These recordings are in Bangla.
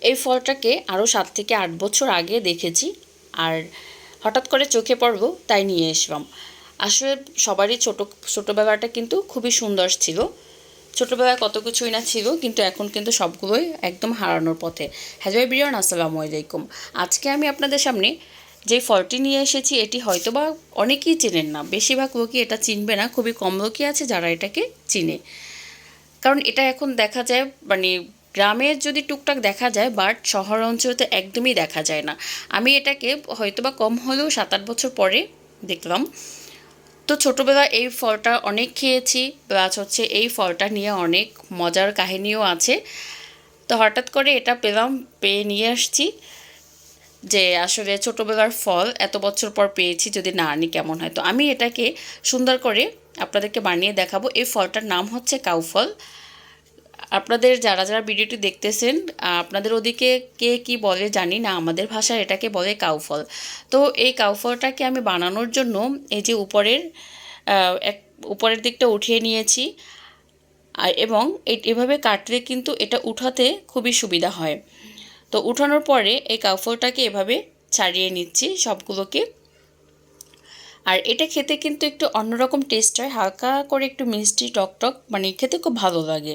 এই ফলটাকে আরও সাত থেকে আট বছর আগে দেখেছি আর হঠাৎ করে চোখে পড়ব, তাই নিয়ে এসলাম আসলে সবারই ছোটো, ছোটোবেলাটা কিন্তু খুবই সুন্দর ছিল। ছোটোবেলায় কত কিছুই না ছিল, কিন্তু এখন কিন্তু সবগুলোই একদম হারানোর পথে। হ্যালো বিরিয়ান আসসালামু আলাইকুম। আজকে আমি আপনাদের সামনে যে ফলটি নিয়ে এসেছি, এটি হয়তো বা অনেকেই চেনেন না। বেশিরভাগ লোকই এটা চিনবে না। খুবই কম লোকই আছে যারা এটাকে চিনে। কারণ এটা এখন দেখা যায় মানে গ্রামের যদি টুকটাক দেখা যায়, বাট শহর অঞ্চলে একদমই দেখা যায় না। আমি এটাকে হয়তোবা কম হলেও সাত আট বছর পরে দেখলাম। তো ছোটোবেলায় এই ফলটা অনেক খেয়েছি, প্লাস হচ্ছে এই ফলটা নিয়ে অনেক মজার কাহিনীও আছে। তো হঠাৎ করে এটা পেলাম, পেয়ে নিয়ে আসছি যে আসলে ছোটোবেলার ফল এত বছর পর পেয়েছি, যদি না আনি কেমন হয়। তো আমি এটাকে সুন্দর করে আপনাদেরকে বানিয়ে দেখাবো। এই ফলটার নাম হচ্ছে কাউফল। আপনাদের যারা যারা ভিডিওটি দেখতেছেন আপনাদের ওদিকে কে কি বলে জানি না, আমাদের ভাষায় এটাকে বলে কাউফল। তো এই কাউফলটাকে আমি বানানোর জন্য এই যে উপরের এক, উপরের দিকটা উঠিয়ে নিয়েছি আর এবং এভাবে কাটলে কিন্তু এটা উঠাতে খুবই সুবিধা হয়। তো উঠানোর পরে এই কাউফলটাকে এভাবে ছাড়িয়ে নিচ্ছি সবগুলোকে। আর এটা খেতে কিন্তু একটু অন্যরকম টেস্ট হয়, হালকা করে একটু মিষ্টি টক টক মানে খেতে খুব ভালো লাগে।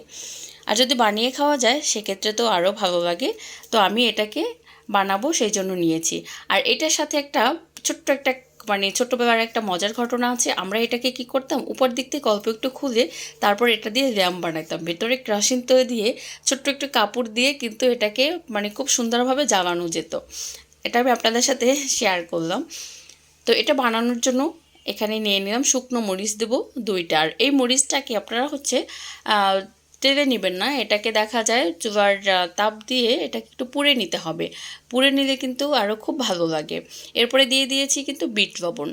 আর যদি বানিয়ে খাওয়া যায়, সেক্ষেত্রে তো আরও ভালো লাগে। তো আমি এটাকে বানাবো সেই জন্য নিয়েছি। আর এটার সাথে একটা ছোট্ট একটা মানে ছোট্টবেলার একটা মজার ঘটনা আছে। আমরা এটাকে কি করতাম, উপর দিক থেকে অল্প একটু খুলে তারপর এটা দিয়ে র্যাম বানাইতাম ভেতরে ক্রাশিন তৈরি দিয়ে ছোট্ট একটু কাপড় দিয়ে কিন্তু এটাকে মানে খুব সুন্দরভাবে জ্বালানো যেত। এটা আমি আপনাদের সাথে শেয়ার করলাম। তো এটা বানানোর জন্য এখানে নিয়ে নিলাম। শুকনো মরিচ দেবো দুইটা। আর এই মরিচটাকে আপনারা হচ্ছে তেলে নেবেন না, এটাকে দেখা যায় চুলার তাপ দিয়ে এটাকে একটু পুড়ে নিতে হবে। পুড়ে নিলে কিন্তু আরও খুব ভালো লাগে। এরপরে দিয়ে দিয়েছি কিন্তু বিট লবণ।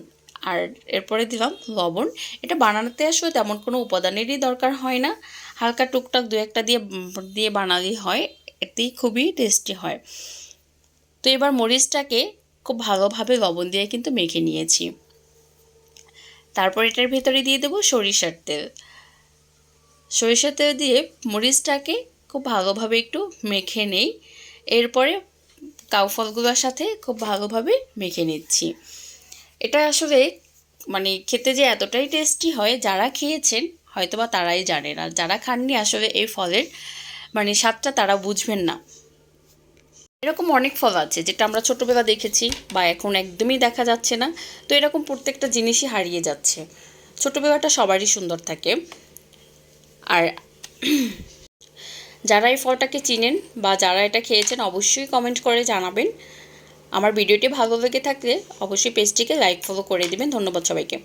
আর এরপরে দিলাম লবণ। এটা বানাতে আসলে তেমন কোনো উপাদানেরই দরকার হয় না। হালকা টুকটাক দু একটা দিয়ে দিয়ে বানালেই হয়, এতেই খুবই টেস্টি হয়। তো এবার মরিচটাকে খুব ভালোভাবে লবণ দিয়ে কিন্তু মেখে নিয়েছি। তারপর এটার ভেতরে দিয়ে দেবো সরিষার তেল। সরিষার তেল দিয়ে মরিচটাকে খুব ভালোভাবে একটু মেখে নেই। এরপরে কাউফলগুলোর সাথে খুব ভালোভাবে মেখে নিচ্ছি। এটা আসলে মানে খেতে যে এতটাই টেস্টি হয়, যারা খেয়েছেন হয়তোবা তারাই জানে না যারা খাননি আসলে এই ফলের মানে স্বাদটা তারা বুঝবেন না। এরকম অনেক ফল আছে যেটা আমরা ছোটোবেলা দেখেছি বা এখন একদমই দেখা যাচ্ছে না। তো এরকম প্রত্যেকটা জিনিসই হারিয়ে যাচ্ছে। ছোটোবেলাটা সবারই সুন্দর থাকে। আর যারা এই ফলটাকে চিনেন বা যারা এটা খেয়েছেন, অবশ্যই কমেন্ট করে জানাবেন। আমার ভিডিওটি ভালো লেগে থাকলে অবশ্যই পেজটিকে লাইক ফলো করে দেবেন। ধন্যবাদ সবাইকে।